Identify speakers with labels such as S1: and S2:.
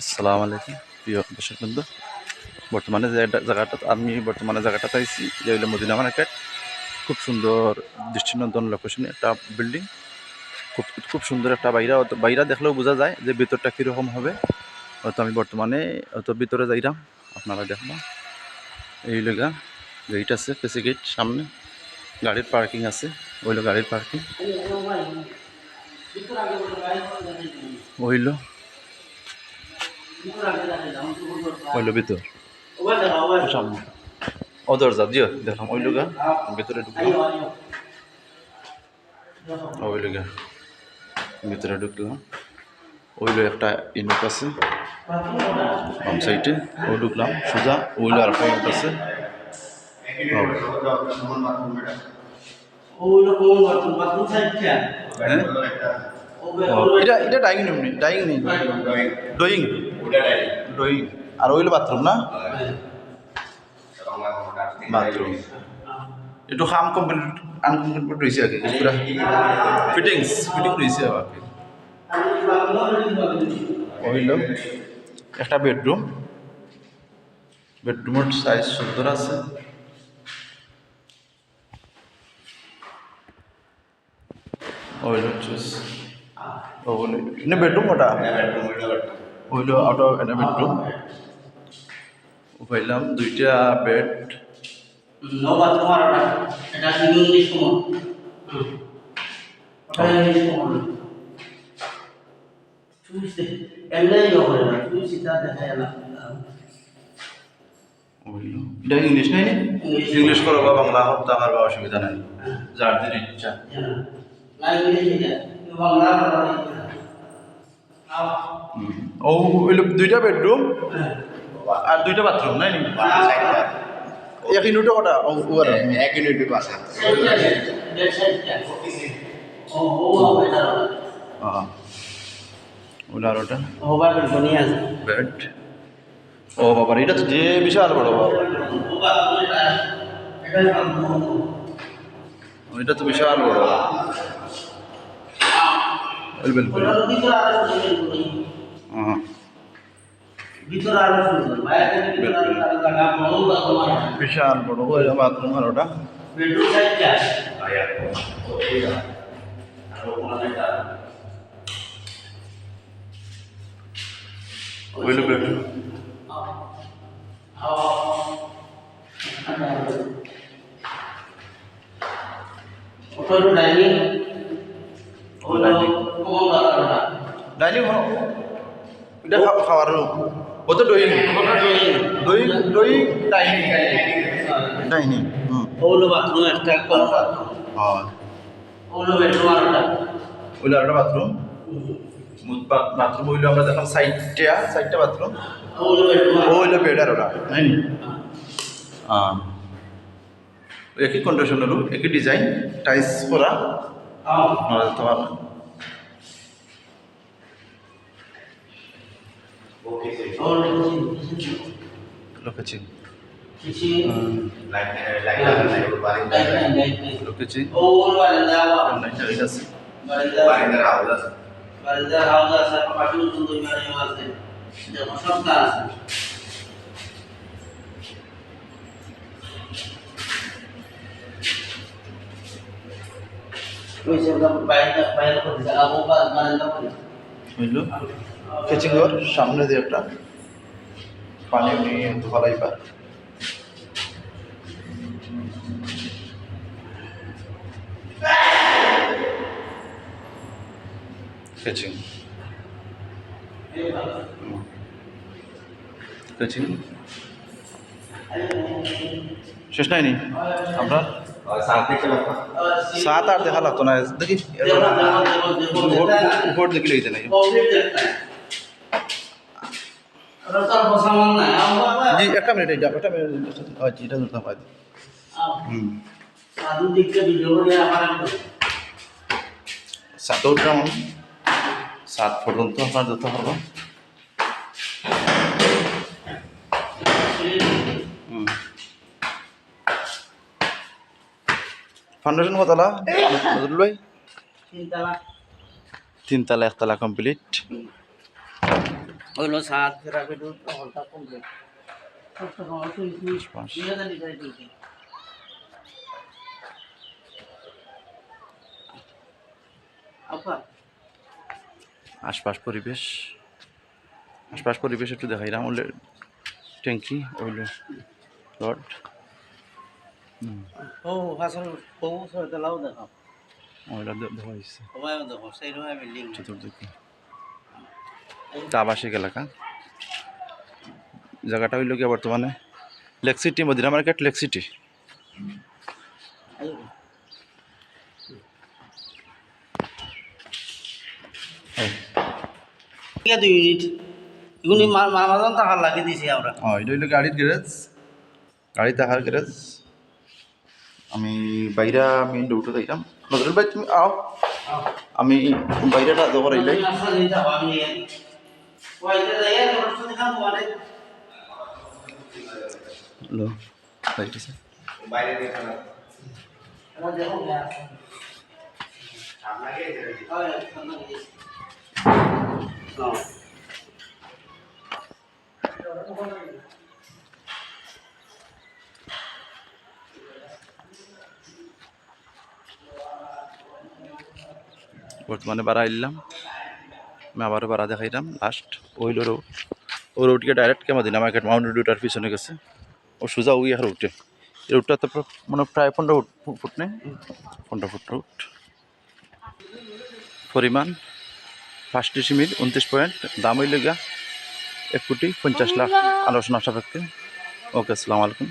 S1: আসসালামু আলাইকুম। প্রিয় দর্শক বন্ধু বর্তমানে যে জায়গাটা, আমি বর্তমানে জায়গাটাতে আইছি যে হইল মদিনা মার্কেট। খুব সুন্দর দৃষ্টিনন্দন লোকেশনে একটা বিল্ডিং খুব খুব সুন্দর একটা বাইরা বাইরা দেখলেও বোঝা যায় যে ভিতরটা কীরকম হবে। হয়তো আমি বর্তমানে অত ভিতরে যাইরাম আপনারা দেখবা। এই লগা গেট আছে পেসি গেট সামনে। গাড়ির পার্কিং আছে ওইলো গাড়ির পার্কিং ওইলো ওইলো ভিতর। সামনে ও দরজা দিও দেখলাম ওই লোকা ভিতরে ঢুকলাম ওই লোকা ভিতরে ঢুকলাম ওইলো একটা ইনুক আছে বাম সাইডে ও ঢুকলাম সোজা ওইলো আর একটা ইনুক আছে। হ্যাঁ? এটা এটা ডাইনিং রুম নেই। ডাইনিং নেই ড্রয়িং। ড্রয়িং আর ওইলো বাথরুম না? বাথরুম। একটু কাম কমপ্লিট আনকমপ্লিট রয়েছে আর কি পুরা ফিটিংস ফিটিং রয়েছে আর কি হইল একটা বেডরুম। বেডরুমের সাইজ সুন্দর আছে। হইল চুজ ও হইল এনে বেডরুম ওটা? হইল আউট অফ এনে বেডরুম হইলাম দুইটা বেড এটা ইংলিশ নাই
S2: English.
S1: ইংলিশ করো বা বাংলা হোক তো আমার বা অসুবিধা নাই। যার দিন ইচ্ছা। হুম। ও দুইটা বেডরুম আর দুইটা বাথরুম নাই এক ইউনিটও কটা? ওর
S3: এক ইউনিট আছে।
S1: হ্যাঁ ওটা? বেড ও বাবা এটা তো যে বিশাল বড় বাবা। এটা তো বিশাল বড়। বিলকুল হ্যাঁ
S2: ভিতরে আরও সুন্দর বাইরে থেকে ভিতরে আরও জায়গা
S1: এটা খাওয়ার রুম ও তো drawing
S2: drawing
S1: drawing dining dining
S2: ওগুলো বাথরুম একটা বাথরুম
S1: হ্যাঁ
S2: ওগুলো বেডরুম
S1: বাথরুম বাথরুম হইল আমরা দেখলাম সাইডটা সাইডটা বাথরুম
S2: ওগুলো বেডরুম
S1: ও হইল বেড আর ওটা নাই নি? হ্যাঁ একই কন্ডিশন হলো একই ডিজাইন টাইস করা। আপনারা দেখতে পারবেন লোকেছি
S2: কিছু
S1: লোকেছি
S2: ওগুলো বারান্দা
S1: লাইটটা এটা আছে
S2: বারান্দা বারান্দা হাউস আছে পাশে সুন্দর বাড়ি আছে যেমন সবটা আছে ওই সব বাইরে বাইরে করতে জায়গা ও বারান্দা করে
S1: হইল কেচিং ঘর সামনে দিয়ে একটা পানি নিয়ে ধরাই পা কেচিং শেষ নাইনি আপনার সাত আট দেখা লাগতো না, দেখি উপর- দেখি লেগে নাই। জি একটা মিনিট এটা একটা মিনিট জি এটা ধরতাম পাই হুম।
S2: সাধু দিকটা ভিডিও করে। আমার
S1: সাত উঠলাম আমি। সাত পর্যন্ত আপনার যেতে হুম। ফাউন্ডেশন কতলা? নজরুল ভাই? তিনতলা। একতলা কমপ্লিট
S2: হইল সাত কমপ্লিট
S1: আশপাশ পরিবেশ। আশপাশ পরিবেশ একটু দেখাইলাম ওলে ট্যাঙ্কি ওইলে রড
S2: ও ও সরতে লাও দেখো।
S1: ওইটা দেওয়া হয়েছে
S2: সেই রকম বিল্ডিং।
S1: চতুর্দিকে। আবাসিক এলাকা। জায়গাটা হইল গিয়ে বর্তমানে lake city Madina market lake city
S2: ঠিক আছে দুই মিনিট এগুলি মামাজন টাকা লাগিয়ে দিছি আমরা।
S1: ও এটা হইল গাড়ির গ্যারেজ গাড়ি থাকার গ্যারেজ আমি বাইরা মেইন রোডে যাইলাম নজরুল ভাই তুমি আও। আমি বাইরেটা রাইলাই হ্যালো রাইট আছে বর্তমানে বাড়া এলাম। আমি আবারও বাড়া দেখাইলাম। লাস্ট ওইল রোড ও রোডকে ডাইরেক্ট কেমন দিলাম? মার্কেট মাউন্ট রোডটার পিছনে গেছে। ও সোজা উই আর রুটে এই রুটটা তো মানে প্রায় পনেরো ফুট ফুট নেই? পনেরো ফুট রুট পরিমাণ ফার্স্ট ডিসিমিল উনত্রিশ পয়েন্ট দাম হইলে গা এক কোটি পঞ্চাশ লাখ। আলোচনা সাপেক্ষে। ওকে, আসসালামু আলাইকুম।